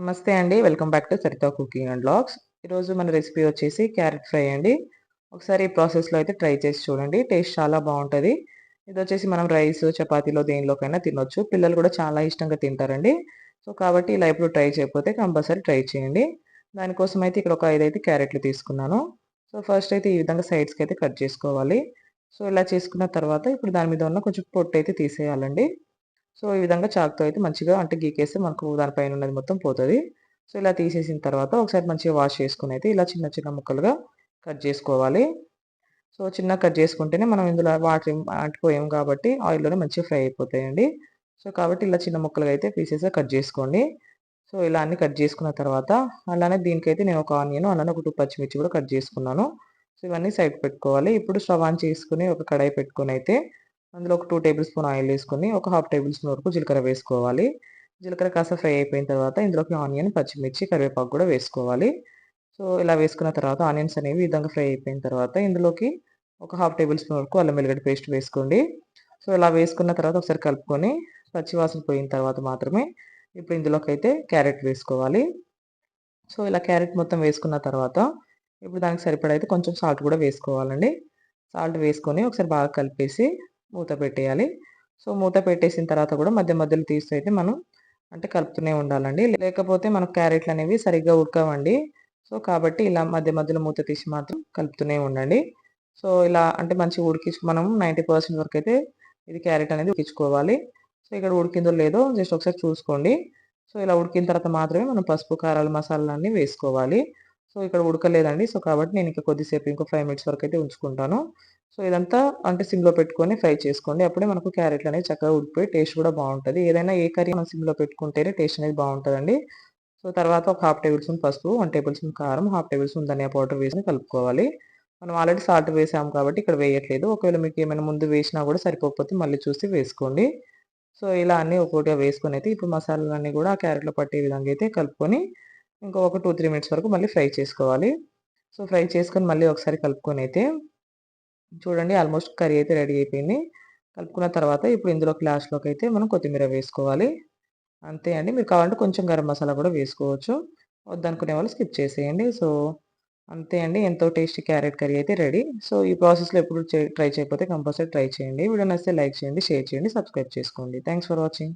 నమస్తే అండి. Welcome back to Saritha cooking and blogs ఈరోజు మన రెసిపీ వచ్చేసి క్యారెట్ ఫ్రై అండి. ఒకసారి ఈ ప్రాసెస్లో అయితే ట్రై చేసి చూడండి. టేస్ట్ చాలా బాగుంటుంది. ఇది వచ్చేసి మనం రైస్ చపాతీలో దేనిలోకైనా తినొచ్చు. పిల్లలు కూడా చాలా ఇష్టంగా తింటారండి. సో కాబట్టి ఇలా ఎప్పుడు ట్రై చేయకపోతే కంపల్సరీ ట్రై చేయండి. దానికోసం అయితే ఇక్కడ ఒక ఐదు అయితే క్యారెట్లు తీసుకున్నాను. సో ఫస్ట్ అయితే ఈ విధంగా సైడ్స్కి అయితే కట్ చేసుకోవాలి. సో ఇలా చేసుకున్న తర్వాత ఇప్పుడు దాని మీద ఉన్న కొంచెం పొట్టు అయితే తీసేయాలండి. సో ఈ విధంగా చాక్తో అయితే మంచిగా అంటే గీకేస్తే మనకు దానిపైన ఉన్నది మొత్తం పోతుంది. సో ఇలా తీసేసిన తర్వాత ఒకసారి మంచిగా వాష్ చేసుకుని అయితే ఇలా చిన్న చిన్న ముక్కలుగా కట్ చేసుకోవాలి. సో చిన్న కట్ చేసుకుంటేనే మనం ఇందులో వాటర్ అంటుకోయాం కాబట్టి ఆయిల్లోనే మంచిగా ఫ్రై అయిపోతాయండి. సో కాబట్టి ఇలా చిన్న ముక్కలుగా అయితే పీసెస్గా కట్ చేసుకోండి. సో ఇలా అన్ని కట్ చేసుకున్న తర్వాత అలానే దీనికైతే నేను ఒక ఆనియన్ అలానే ఒక టూ పచ్చిమిర్చి కూడా కట్ చేసుకున్నాను. సో ఇవన్నీ సైడ్ పెట్టుకోవాలి. ఇప్పుడు స్టవ్ ఆన్ చేసుకుని ఒక కడాయి పెట్టుకుని అయితే అందులో ఒక టూ టేబుల్ స్పూన్ ఆయిల్ వేసుకొని ఒక హాఫ్ టేబుల్ స్పూన్ వరకు జీలకర్ర వేసుకోవాలి. జీలకర్ర కాస్త ఫ్రై అయిపోయిన తర్వాత ఇందులోకి ఆనియన్ పచ్చిమిర్చి కరివేపాకు కూడా వేసుకోవాలి. సో ఇలా వేసుకున్న తర్వాత ఆనియన్స్ అనేవి విధంగా ఫ్రై అయిపోయిన తర్వాత ఇందులోకి ఒక హాఫ్ టేబుల్ స్పూన్ వరకు అల్లం వెల్లిగడ్డ పేస్ట్ వేసుకోండి. సో ఇలా వేసుకున్న తర్వాత ఒకసారి కలుపుకొని పచ్చివాసన పోయిన తర్వాత మాత్రమే ఇప్పుడు ఇందులోకి అయితే క్యారెట్ వేసుకోవాలి. సో ఇలా క్యారెట్ మొత్తం వేసుకున్న తర్వాత ఇప్పుడు దానికి సరిపడా అయితే కొంచెం సాల్ట్ కూడా వేసుకోవాలండి. సాల్ట్ వేసుకొని ఒకసారి బాగా కలిపేసి మూత పెట్టేయాలి. సో మూత పెట్టేసిన తర్వాత కూడా మధ్య మధ్యలో తీస్తూ అయితే మనం అంటే కలుపుతూనే ఉండాలండి. లేకపోతే మనకు క్యారెట్లు అనేవి సరిగ్గా ఉడకవండి. సో కాబట్టి ఇలా మధ్య మధ్యలో మూత తీసి మాత్రం కలుపుతూనే ఉండండి. సో ఇలా అంటే మంచిగా ఉడికించు మనం నైంటీ పర్సెంట్ వరకు అయితే ఇది క్యారెట్ అనేది ఉడికించుకోవాలి. సో ఇక్కడ ఉడికిందో లేదో జస్ట్ ఒకసారి చూసుకోండి. సో ఇలా ఉడికిన తర్వాత మాత్రమే మనం పసుపు కారాలు మసాలాలన్నీ వేసుకోవాలి. సో ఇక్కడ ఉడకలేదండి. సో కాబట్టి నేను ఇంకా కొద్దిసేపు ఇంకో ఫైవ్ మినిట్స్ వరకు అయితే ఉంచుకుంటాను. సో ఇదంతా అంటే సిమ్లో పెట్టుకొని ఫ్రై చేసుకోండి. అప్పుడే మనకు క్యారెట్లు అనేది చక్కగా ఉడిపోయి టేస్ట్ కూడా బాగుంటుంది. ఏదైనా ఏ కర్రీ మనం సిమ్లో పెట్టుకుంటేనే టేస్ట్ అనేది బాగుంటుందండి. సో తర్వాత ఒక హాఫ్ టేబుల్ స్పూన్ పసుపు వన్ టేబుల్ స్పూన్ కారం హాఫ్ టేబుల్ స్పూన్ ధనియా పౌడర్ వేసి కలుపుకోవాలి. మనం ఆల్రెడీ సాల్ట్ వేసాం కాబట్టి ఇక్కడ వేయట్లేదు. ఒకవేళ మీకు ఏమైనా ముందు వేసినా కూడా సరిపోకపోతే మళ్ళీ చూసి వేసుకోండి. సో ఇలా అన్నీ ఒక్కొక్కటిగా వేసుకొని అయితే ఇప్పుడు మసాలాలన్నీ కూడా ఆ క్యారెట్లో పట్టే విధంగా అయితే కలుపుకొని ఇంకో ఒక టూ త్రీ మినిట్స్ వరకు మళ్ళీ ఫ్రై చేసుకోవాలి. సో ఫ్రై చేసుకొని మళ్ళీ ఒకసారి కలుపుకొని అయితే చూడండి ఆల్మోస్ట్ కర్రీ అయితే రెడీ అయిపోయింది. కలుపుకున్న తర్వాత ఇప్పుడు ఇందులో గ్లాస్లోకి అయితే మనం కొత్తిమీర వేసుకోవాలి. అంతే అండి. మీరు కావాలంటే కొంచెం గరం మసాలా కూడా వేసుకోవచ్చు. వద్దనుకునే వాళ్ళు స్కిప్ చేసేయండి. సో అంతే అండి. ఎంతో టేస్టీ క్యారెట్ కర్రీ అయితే రెడీ. సో ఈ ప్రాసెస్లో ఎప్పుడు ట్రై చేయకపోతే కంపల్సరీ ట్రై చేయండి. వీడియో నచ్చితే లైక్ చేయండి షేర్ చేయండి సబ్స్క్రైబ్ చేసుకోండి. Thanks for watching.